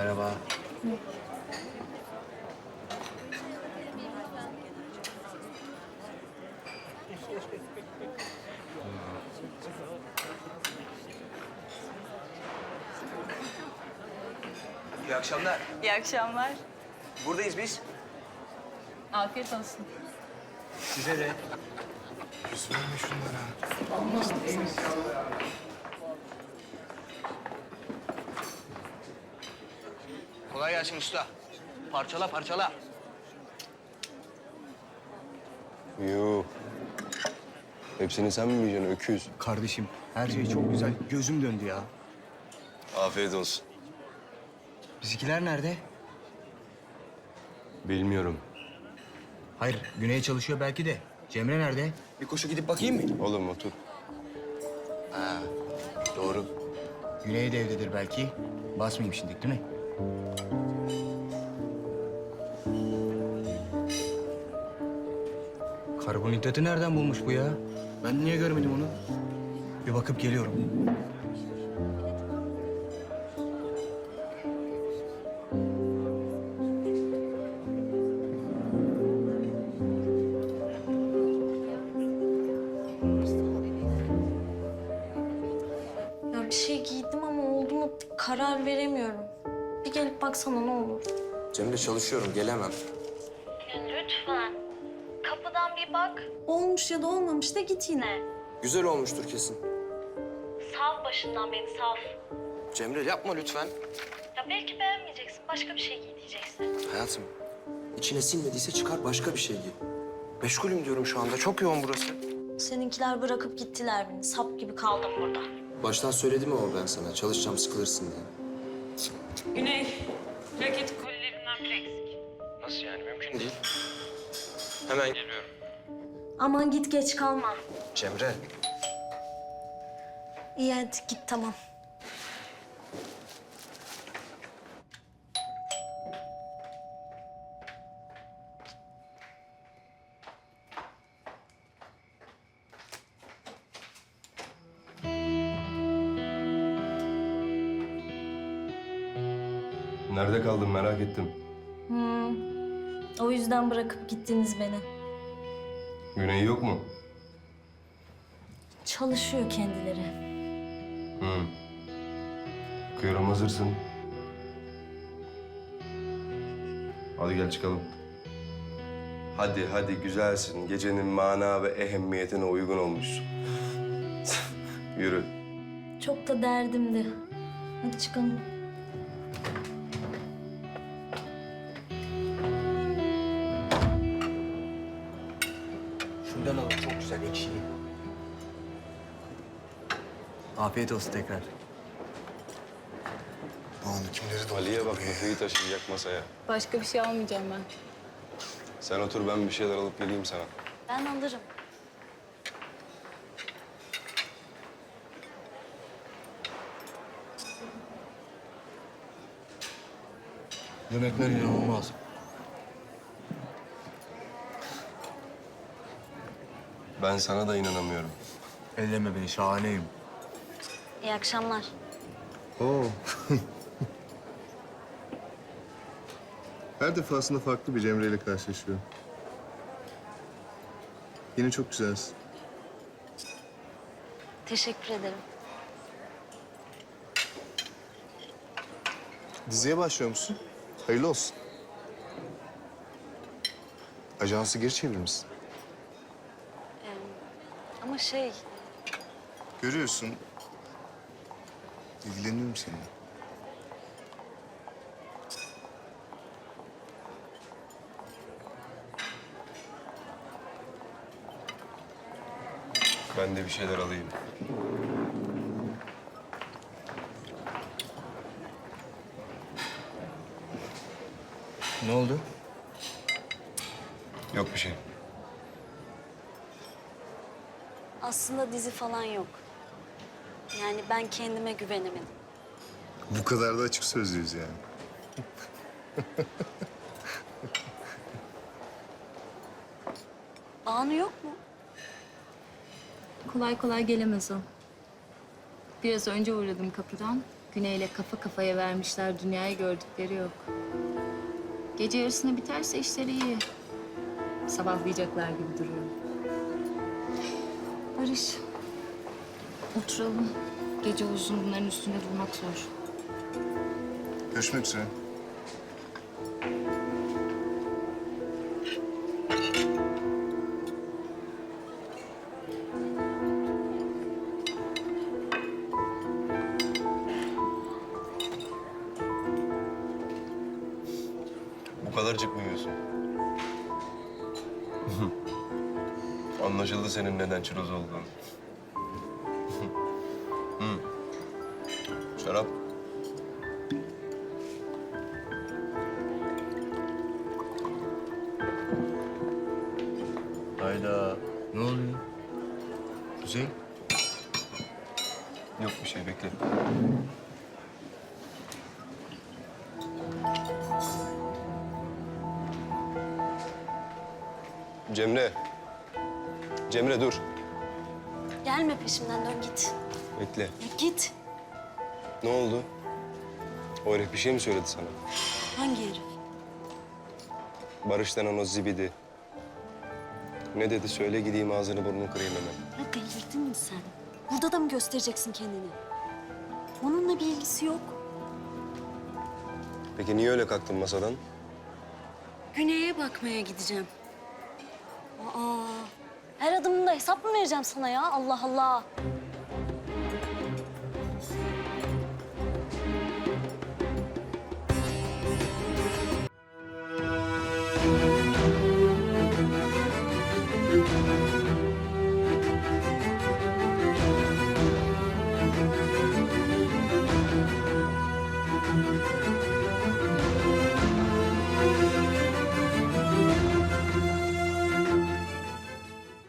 Merhaba. İyi akşamlar. İyi akşamlar. Buradayız biz. Afiyet olsun. Size de. Söyleme şunlara. Kolay gelsin usta. Parçala parçala. Yoo. Hepsini sen mi yiyeceksin öküz? Kardeşim her şey çok güzel. Gözüm döndü ya. Afiyet olsun. Bizimkiler nerede? Bilmiyorum. Hayır, Güney çalışıyor belki de. Cemre nerede? Bir koşu gidip bakayım mı? Oğlum otur. Doğru. Güney de evdedir belki. Basmayayım şimdi değil mi? Karbonhidratı nereden bulmuş bu ya? Ben niye görmedim onu? Bir bakıp geliyorum. Ya bir şey giydim ama oldu mu karar veremiyorum. Bir gelip baksana ne olur. Cemre çalışıyorum, gelemem. Lütfen. Kapıdan bir bak. Olmuş ya da olmamış da git yine. Güzel olmuştur kesin. Sav başından beni sav. Cemre yapma lütfen. Ya belki beğenmeyeceksin. Başka bir şey giy diyeceksin. Hayatım, içine sinmediyse çıkar başka bir şey giy. Meşgulüm diyorum şu anda, çok yoğun burası. Seninkiler bırakıp gittiler beni. Sap gibi kaldım burada. Baştan söyledim ama ben sana, çalışacağım sıkılırsın diye. Güney, raket kolilerinden bir eksik. Nasıl yani, mümkün değil. Hemen geliyorum. Aman git geç kalma. Cemre, İyi hadi git tamam. Nerede kaldın merak ettim. Hmm. O yüzden bırakıp gittiniz beni. Güney yok mu? Çalışıyor kendileri. Hı. Bakıyorum hazırsın. Hadi gel çıkalım. Hadi hadi güzelsin. Gecenin mana ve ehemmiyetine uygun olmuşsun. Yürü. Çok da derdimdi. Hadi çıkalım. Şundan alın çok güzel ekşiyi. Afiyet olsun tekrar. Banu kimleri Ali'ye bak kafayı taşıyacak masaya. Başka bir şey almayacağım ben. Sen otur ben bir şeyler alıp geleyim sana. Ben alırım. Yemekler inanılmaz. Ben sana da inanamıyorum. Elleme beni şahaneyim. İyi akşamlar. Oo. Her defasında farklı bir Cemre ile karşılaşıyor. Yine çok güzelsin. Teşekkür ederim. Diziye başlıyor musun? Hayırlı olsun. Ajansı geri çevirmişsin. Şey, Görüyorsun. İlgileniyorum seninle. Ben de bir şeyler alayım. Ne oldu? Yok bir şey. Aslında dizi falan yok. Yani ben kendime güvenemedim. Bu kadar da açık sözlüyüz yani. Banu yok mu? Kolay kolay gelemez o. Biraz önce uğradım kapıdan. Güney'le kafa kafaya vermişler. Dünyayı gördükleri yok. Gece yarısına biterse işleri iyi. Sabahlayacaklar gibi duruyor. Barış. Oturalım. Gece uzun bunların üstünde durmak zor. Görüşmek üzere. Bu kadar çıkmıyorsun. Anlaşıldı senin neden çiroz olduğun. Hı. Şarap. Hayda. Ne oluyor? Kuzey. Yok bir şey bekle. Cemre. Cemre dur. Gelme peşimden dön git. Bekle. Ya git. Ne oldu? O herif bir şey mi söyledi sana? Hangi herif? Barış denen o zibidi. Ne dedi söyle gideyim ağzını burnunu kırayım hemen. Ya delirdin mi sen? Burada da mı göstereceksin kendini? Onunla bir ilgisi yok. Peki niye öyle kalktın masadan? Güney'e bakmaya gideceğim. Aa, her adımımda hesap mı vereceğim sana ya? Allah Allah.